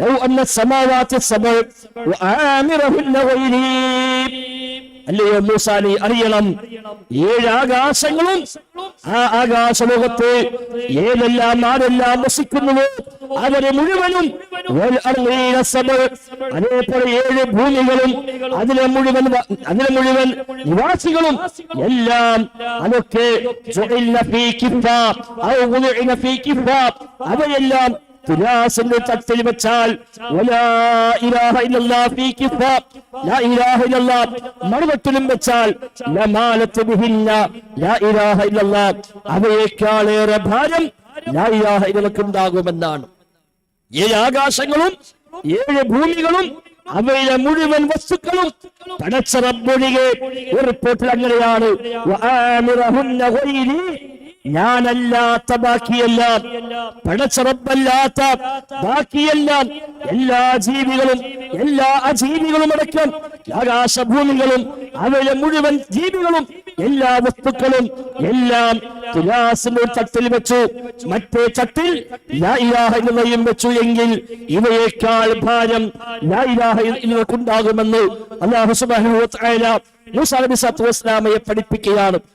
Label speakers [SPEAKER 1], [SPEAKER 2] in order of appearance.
[SPEAKER 1] Love അന്ന സമാവാത്തി സബഅ വആമിറഹുന്ന ഗൈരി അല്ലയോ മൂസാനി അറിയണം. ഏഴ് ആകാശങ്ങളും ആ ആകാശലോകത്ത് ഏതെല്ലാം ആരെല്ലാം വസിക്കുന്നുവോ അവരെ മുഴുവനും അതേപോലെ ഏഴ് ഭൂമികളും അതിലെ മുഴുവൻ അതിലെ മുഴുവൻ നിവാസികളും എല്ലാം അതൊക്കെ അവയെല്ലാം തുലാസിന്റെ തട്ടിൽ വെച്ചാൽ വലാ ഇലാഹ ഇല്ലല്ലാഹ് ഫീ കിഫാബ് ലാ ഇലാഹ ഇല്ലല്ലാഹ് മറുപട്ടിലും വെച്ചാൽ അവയേക്കാളേറെ ഭാരം ഉണ്ടാകുമെന്നാണ് ഏഴ് ആകാശങ്ങളും ഏഴ് ഭൂമികളും അവയിലെ മുഴുവൻ വസ്തുക്കളും പടച്ചറപ്പൊഴികെ ഒരു റിപ്പോർട്ടിൽ അങ്ങനെയാണ് ഞാനല്ലാത്ത ബാക്കിയെല്ലാം. പടച്ചറപ്പല്ലാത്ത ബാക്കിയെല്ലാം. എല്ലാ ജീവികളും എല്ലാ അജീവികളും അടക്കം ആകാശഭൂമികളും അവയിലെ മുഴുവൻ ജീവികളും എല്ലാ വസ്തുക്കളും എല്ലാം തുലാസിന്റെ തട്ടിൽ വെച്ചു. മറ്റേ തട്ടിൽ ലൈലാഹയും വെച്ചു എങ്കിൽ ഇവയേക്കാൾ ഭാരം ലാ ഇലാഹ സുബാഹു മൂസാ സല്ലല്ലാഹു അലൈഹി പഠിപ്പിക്കുകയാണ്.